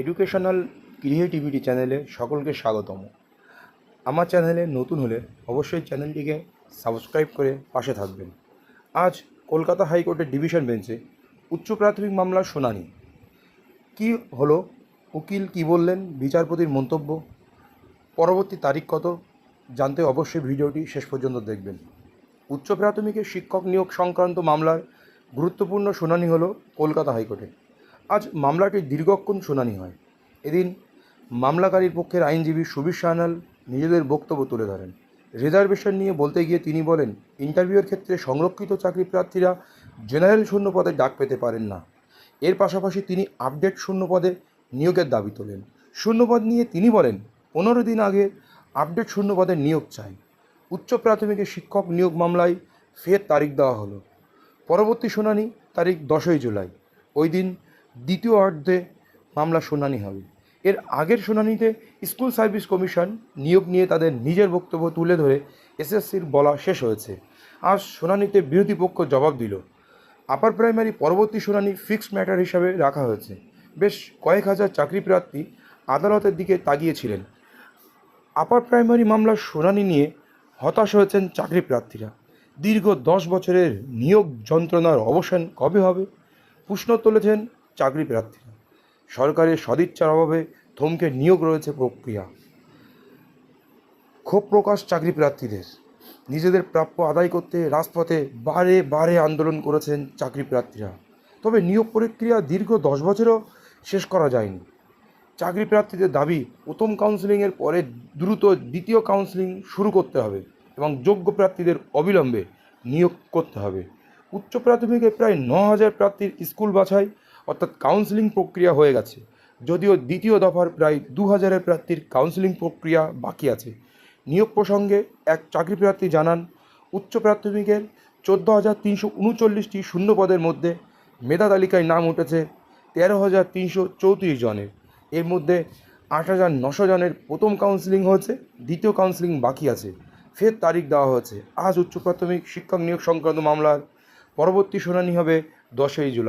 Educational creativity চ্যানেলে সকলকে স্বাগতম। আমার চ্যানেলে নতুন হলে অবশ্যই চ্যানেলটিকে সাবস্ক্রাইব করে পাশে থাকবেন। আজ কলকাতা হাইকোর্টের ডিভিশন বেঞ্চে উচ্চ প্রাথমিক মামলার শুনানি। কি হলো? উকিল কি বললেন? বিচারপতির মন্তব্য? পরবর্তী তারিখ কত? জানতে অবশ্যই ভিডিওটি শেষ পর্যন্ত দেখবেন। উচ্চ প্রাথমিকের শিক্ষক নিয়োগ সংক্রান্ত মামলার গুরুত্বপূর্ণ শুনানি হলো কলকাতা হাইকোর্টে। আজ মামলাটির দীর্ঘক্ষণ শুনানি হয়। এদিন মামলাকারীর পক্ষের আইনজীবী সুবীর সান্যাল নিজেদের বক্তব্য তুলে ধরেন। রিজার্ভেশন নিয়ে বলতে গিয়ে তিনি বলেন, ইন্টারভিউয়ের ক্ষেত্রে সংরক্ষিত চাকরি প্রার্থীরা জেনারেল শূন্য পদে ডাক পেতে পারেন না। এর পাশাপাশি তিনি আপডেট শূন্য পদে নিয়োগের দাবি তোলেন। শূন্যপদ নিয়ে তিনি বলেন, পনেরো দিন আগে আপডেট শূন্য পদে নিয়োগ চাই। উচ্চ প্রাথমিকের শিক্ষক নিয়োগ মামলায় ফের তারিখ দেওয়া হলো। পরবর্তী শুনানি তারিখ দশই জুলাই। ওই দিন দ্বিতীয় অর্ধে মামলা শুনানি হবে। এর আগের শুনানিতে স্কুল সার্ভিস কমিশন নিয়োগ নিয়ে তাদের নিজের বক্তব্য তুলে ধরে এসএসসির বলা শেষ হয়েছে। আজ শুনানিতে বিরোধী পক্ষ জবাব দিল। আপার প্রাইমারি পরবর্তী শুনানি ফিক্সড ম্যাটার হিসাবে রাখা হয়েছে। বেশ কয়েক হাজার চাকরি প্রার্থী আদালতের দিকে তাকিয়েছিলেন। আপার প্রাইমারি মামলার শুনানি নিয়ে হতাশ হয়েছেন চাকরি প্রার্থীরা। দীর্ঘ দশ বছরের নিয়োগ যন্ত্রণার অবসান কবে হবে? প্রশ্ন তুলেছেন চাকরি প্রার্থীরা সরকারের সদিচ্ছার অভাবে থমকে নিয়োগ রয়েছে প্রক্রিয়া। ক্ষোভ প্রকাশ চাকরি প্রার্থীদের। নিজেদের প্রাপ্য আদায় করতে রাজপথে বারে বারে আন্দোলন করেছেন চাকরি প্রার্থীরা। তবে নিয়োগ প্রক্রিয়া দীর্ঘ দশ বছরও শেষ করা যায়নি। চাকরি প্রার্থীদের দাবি, প্রথম কাউন্সিলিংয়ের পরে দ্রুত দ্বিতীয় কাউন্সিলিং শুরু করতে হবে এবং যোগ্য প্রার্থীদের অবিলম্বে নিয়োগ করতে হবে। উচ্চ প্রাথমিকে প্রায় ন হাজার প্রার্থীর স্কুল বাছাই অর্থাৎ কাউন্সিলিং প্রক্রিয়া হয়ে গেছে। যদিও দ্বিতীয় দফার প্রায় দু হাজারের প্রার্থীর কাউন্সিলিং প্রক্রিয়া বাকি আছে। নিয়োগ প্রসঙ্গে এক চাকরি প্রার্থী জানান, উচ্চ প্রাথমিকের চোদ্দ হাজার তিনশো উনচল্লিশটি শূন্য পদের মধ্যে মেধা তালিকায় নাম উঠেছে তেরো হাজার তিনশো চৌত্রিশ জনের। এর মধ্যে আট হাজার নশো জনের প্রথম কাউন্সিলিং হয়েছে, দ্বিতীয় কাউন্সিলিং বাকি আছে। ফের তারিখ দেওয়া হয়েছে। আজ উচ্চ প্রাথমিক শিক্ষক নিয়োগ সংক্রান্ত মামলার পরবর্তী শুনানি হবে দশই জুলাই।